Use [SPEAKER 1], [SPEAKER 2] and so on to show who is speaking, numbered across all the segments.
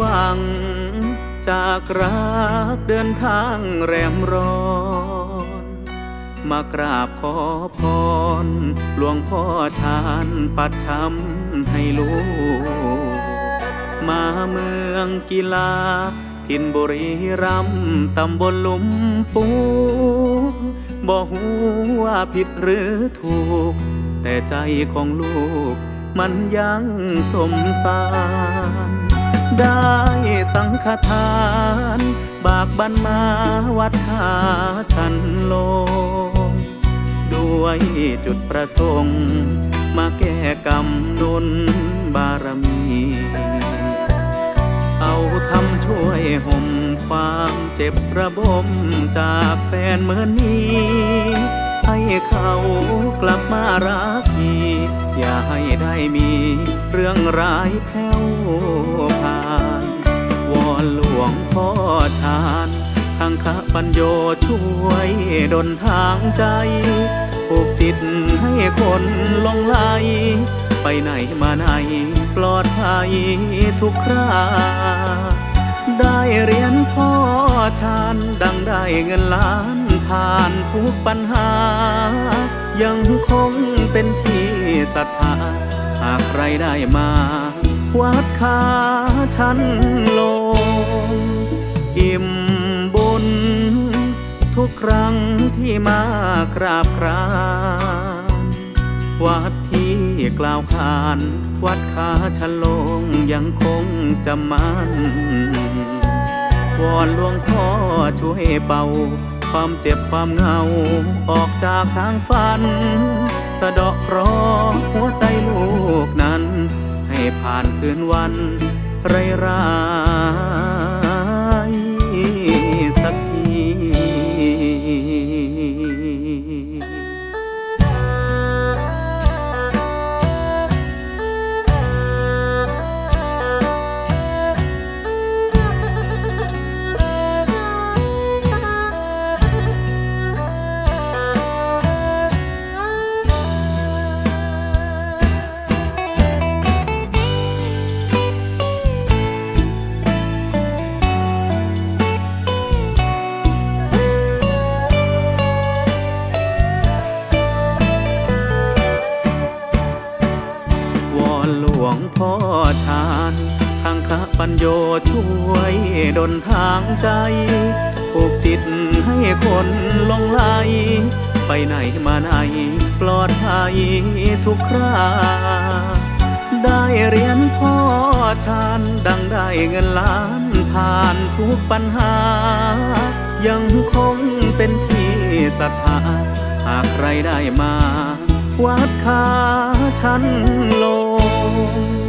[SPEAKER 1] วัง จากรักเดินทางแรมร้อน มากราบขอพร หลวงพ่อชานปัดช้ำให้ลูก มาเมืองกีฬาทินบุรีรัมตำบลหลุมปูบอกหูว่าผิดหรือถูก แต่ใจของลูกมันยังสมสาร ได้สังฆทาน บากบันมาวัดขาชันโลงด้วยจุดประสงค์ มาแก้กรรมนุนบารมี เอาทำช่วยห่มความเจ็บระบมจากแฟนเมื่อนี้ ให้เขากลับมารักที อย่าให้ได้มีเรื่องร้ายแผ่วผ่าน วอนหลวงพ่อชาญทังคะปัญโยช่วยดลทางใจผูกจิตให้คนลงไหลไปไหนมาไหนปลอดภัยทุกคราได้เรียนพ่อชาญดังได้เงินล้านผ่านทุกปัญหา ยังคงเป็นที่ศรัทธา หากใครได้มา วัดขาชันโลงอิ่มบุญ ทุกครั้งที่มากราบครานวัดที่กล่าวขาน วัดขาชันโลงยังคงจำมันวอนหลวงพ่อช่วยเบา ความเจ็บความเหงา ออกจากทางฝัน สะเดาะรอห์หัวใจลูกนั้น ให้ผ่านคืนวันไรรา พ่อชาญทางคะปัญโยช่วยดลทางใจผูกจิตให้คนลงไหลไปไหนมาไหนปลอดภัยทุกคราได้เรียนพ่อชาญดังได้เงินล้านผ่านทุกปัญหา ยังคงเป็นที่ศรัทธาหากใครได้มา วัดขาชันโลง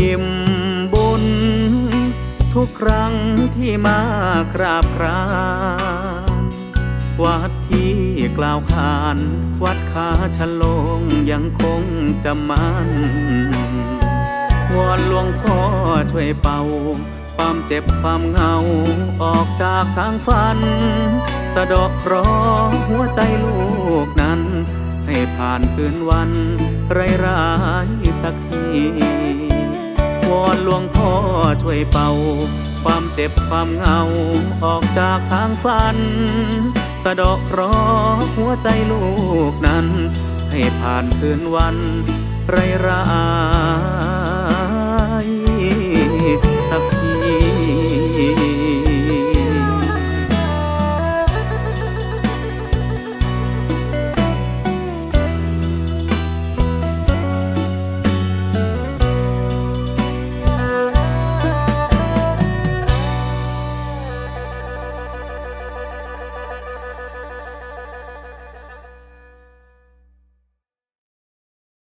[SPEAKER 1] อิ่มบุญ ทุกครั้งที่มากราบครานวัดที่กล่าวขาน วัดขาชันลงยังคงจำมันวอนหลวงพ่อช่วยเป่า ความเจ็บความเหงา ออกจากทางฝัน สะดอกเคราะห์หัวใจลูกนั้น ให้ผ่านคืนวันไร้ร้ายสักที อนหลวงพ่อช่วยเป่า ความเจ็บความเหงาออกจากทางฝัน สะดอกเคราะห์หัวใจลูกนั้น ให้ผ่านคืนวันไรรา